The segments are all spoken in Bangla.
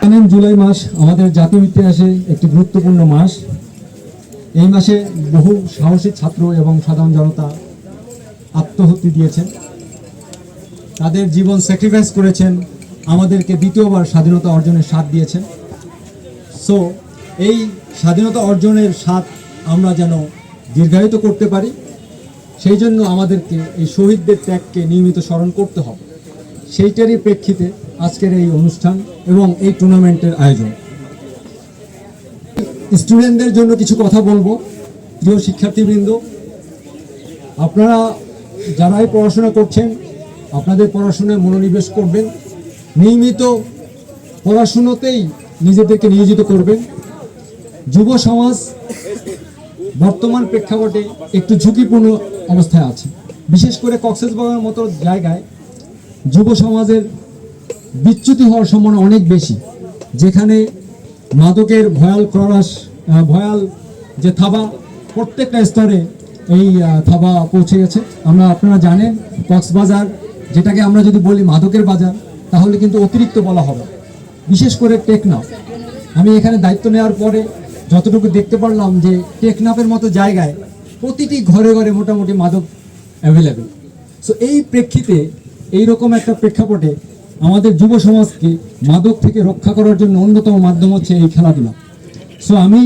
জানেন জুলাই মাস আমাদের জাতীয় ইতিহাসে একটি গুরুত্বপূর্ণ মাস। এই মাসে বহু সাহসী ছাত্র এবং সাধারণ জনতা আত্মহত্যা দিয়েছেন। তাদের জীবন স্যাক্রিফাইস করেছেন, আমাদেরকে দ্বিতীয়বার স্বাধীনতা অর্জনের স্বাদ দিয়েছেন। সো এই স্বাধীনতা অর্জনের স্বাদ আমরা যেন দীর্ঘায়িত করতে পারি সেই জন্য আমাদেরকে এই শহীদদের ত্যাগকে নিয়মিত স্মরণ করতে হবে। সেইটারই প্রেক্ষিতে আজকের এই অনুষ্ঠান এবং এই টুর্নামেন্টের আয়োজন। স্টুডেন্টদের জন্য কিছু কথা বলব। প্রিয় শিক্ষার্থীবৃন্দ, আপনারা যারাই পড়াশোনা করছেন, আপনাদের পড়াশোনায় মনোনিবেশ করবেন। নিয়মিত পড়াশুনোতেই নিজেদেরকে নিয়োজিত করবেন। যুব সমাজ বর্তমান প্রেক্ষাপটে একটু ঝুঁকিপূর্ণ অবস্থায় আছে। বিশেষ করে কক্সবাজারের মতো জায়গায় যুব সমাজের বিচ্যুতি হওয়ার সম্ভাবনা অনেক বেশি, যেখানে মাদকের ভয়াল ক্ররাস ভয়াল যে থাবা, প্রত্যেকটা স্তরে এই থাবা পৌঁছে গেছে। আমরা, আপনারা জানেন, কক্সবাজার যেটাকে আমরা যদি বলি মাদকের বাজার, তাহলে কিন্তু অতিরিক্ত বলা হবে। বিশেষ করে টেকনাফ। আমি এখানে দায়িত্ব নেওয়ার পরে যতটুকু দেখতে পারলাম যে টেকনাফের মতো জায়গায় প্রতিটি ঘরে ঘরে মোটামুটি মাদক অ্যাভেলেবেল সো এই প্রেক্ষিতে এই রকম একটা প্রেক্ষাপটে আমাদের যুব সমাজকে মাদক থেকে রক্ষা করার জন্য অন্যতম মাধ্যম হচ্ছে এই খেলাধুলা। সো আমি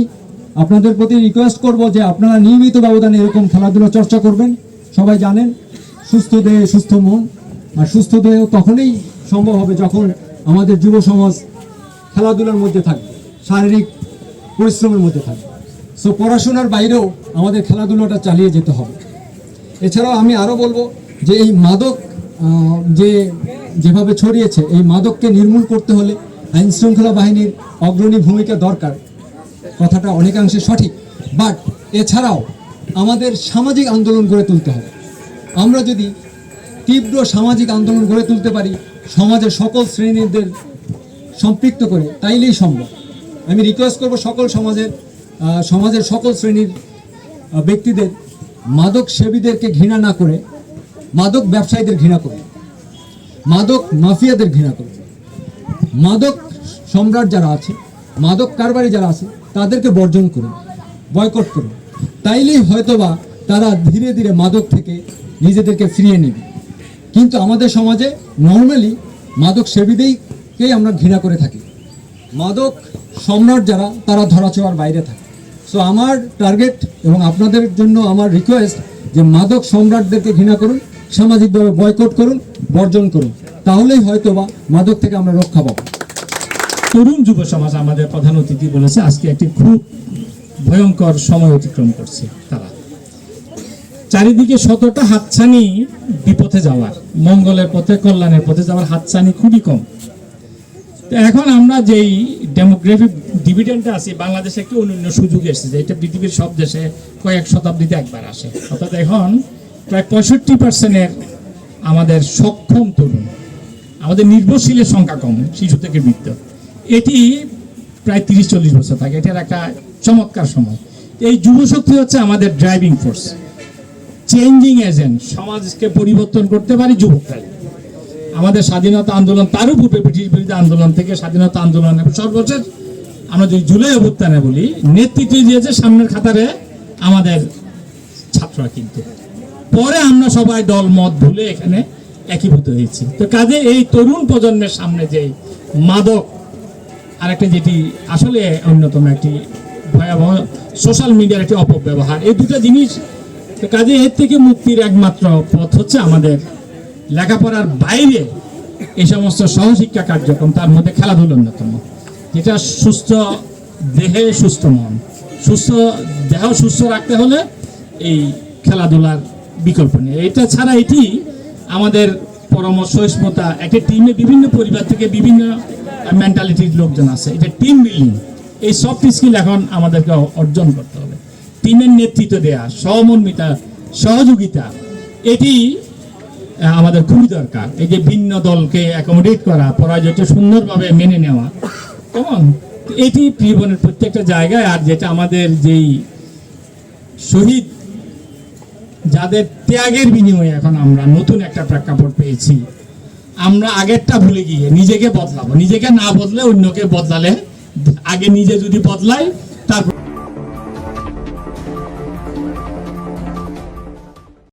আপনাদের প্রতি রিকোয়েস্ট করব যে আপনারা নিয়মিত ব্যবধানে এরকম খেলাধুলা চর্চা করবেন। সবাই জানেন, সুস্থ দেহে সুস্থ মন, আর সুস্থ দেহ তখনই সম্ভব হবে যখন আমাদের যুব সমাজ খেলাধুলার মধ্যে থাকবে। শারীরিক পরিশ্রমের মধ্যে থাকবে সো পড়াশোনার বাইরেও আমাদের খেলাধুলোটা চালিয়ে যেতে হবে। এছাড়াও আমি আরও বলব যে এই মাদক যে যেভাবে ছড়িয়েছে, এই মাদককে নির্মূল করতে হলে আইন শৃঙ্খলা বাহিনীর অগ্রণী ভূমিকা দরকার। কথাটা অনেকাংশে সঠিক। বাট এছাড়াও আমাদের সামাজিক আন্দোলন গড়ে তুলতে হবে। আমরা যদি তীব্র সামাজিক আন্দোলন গড়ে তুলতে পারি, সমাজের সকল শ্রেণীদের সম্পৃক্ত করে, তাইলেই সম্ভব। আমি রিকোয়েস্ট করব সকল সমাজের সমাজের সকল শ্রেণির ব্যক্তিদের, মাদক সেবীদেরকে ঘৃণা না করে, মাদক ব্যবসায়ীদের ঘৃণা করে মাদক মাফিয়াদের ঘৃণা করে মাদক সম্রাট যারা আছে, মাদক কারবারি যারা আছে, তাদেরকে বর্জন করুন বয়কট করুন। তাইলেই হয়তোবা তারা ধীরে ধীরে মাদক থেকে নিজেদেরকে ফিরিয়ে নেবে। কিন্তু আমাদের সমাজে নর্মালি মাদক সেবীদেরকেই আমরা ঘৃণা করে থাকি। মাদক সম্রাট যারা, তারা ধরাছোঁয়ার বাইরে থাকে। সো আমার টার্গেট এবং আপনাদের জন্য আমার রিকোয়েস্ট যে মাদক সম্রাটদেরকে ঘৃণা করুন, সামাজিকভাবে বয়কট করুন, বর্জন করুন। তাহলেই হয়তোবা মাদক থেকে আমরা রক্ষা পাবো। তরুণ যুব সমাজ আমাদের প্রধান অতিথি বলেছে, আজকে একটি খুব ভয়ঙ্কর সময় অতিক্রম করছে তারা। চারিদিকে শতটা হাতছানি বিপথে যাওয়ার, মঙ্গলের পথে, কল্যাণের পথে যাওয়ার হাতছানি খুবই কম। তো এখন আমরা যেই ডেমোগ্রাফিক ডিভিডেন্টে আছি, বাংলাদেশে একটি অনন্য সুযোগ এসেছে এটা পৃথিবীর সব দেশে কয়েক শতাব্দীতে একবার আসে। অর্থাৎ এখন প্রায় পঁয়ষট্টি পার্সেন্টের আমাদের সক্ষম তরুণ, আমাদের নির্ভরশীলের সংখ্যা কম, শিশু থেকে বৃদ্ধ। এটি প্রায় তিরিশ চল্লিশ বছর থাকে, এটার একটা চমৎকার সময়। এই যুবশক্তি হচ্ছে আমাদের ড্রাইভিং ফোর্স চেঞ্জিং এজেন্ট সমাজকে পরিবর্তন করতে পারি যুবকরাই আমাদের স্বাধীনতা আন্দোলন তারও পূর্বে ব্রিটিশ বিরোধী আন্দোলন থেকে স্বাধীনতা আন্দোলন সর্বশেষ আমরা যদি জুলাই অভ্যুত্থানে বলি, নেতৃত্ব দিয়েছে সামনের খাতারে আমাদের ছাত্ররা কিন্তু। পরে আমরা সবাই দল, মত ভুলে এখানে একীভূত হয়েছি। তো কাজে এই তরুণ প্রজন্মের সামনে যে মাদক, আরেকটা যেটি আসলে অন্যতম একটি ভয়াবহ সোশ্যাল মিডিয়ার একটি অপব্যবহার। এই দুটো জিনিস, তো কাজে এর থেকে মুক্তির একমাত্র পথ হচ্ছে আমাদের লেখাপড়ার বাইরে এই সমস্ত সহশিক্ষা কার্যক্রম, তার মধ্যে খেলাধুলা অন্যতম। যেটা সুস্থ দেহে সুস্থ মন। সুস্থ দেহ সুস্থ রাখতে হলে এই খেলাধুলার বিকল্প নেই। এটা ছাড়া এটি আমাদের পরামর্শ, সহিষ্ণুতা, একটা টিমে বিভিন্ন পরিবার থেকে বিভিন্ন মেন্টালিটির লোকজন আছে। এটা টিম বিল্ডিং এই সফট স্কিল এখন আমাদেরকে অর্জন করতে হবে। টিমের নেতৃত্ব দেয়া, সহমর্মিতা, সহযোগিতা, এটি আমাদের খুবই দরকার। এই যে ভিন্ন দলকে অ্যাকোমোডেট করা পরাজয়টা সুন্দরভাবে মেনে নেওয়া। কেমন এটি জীবনের প্রত্যেকটা জায়গায়, আর যেটা আমাদের যেই শহীদ, যাদের ত্যাগের বিনিময়ে এখন আমরা নতুন একটা প্রেক্ষাপট পেয়েছি। আমরা আগেরটা ভুলে গিয়ে নিজেকে বদলাবো। নিজেকে না বদলে অন্যকে বদলালে, আগে নিজে যদি বদলাই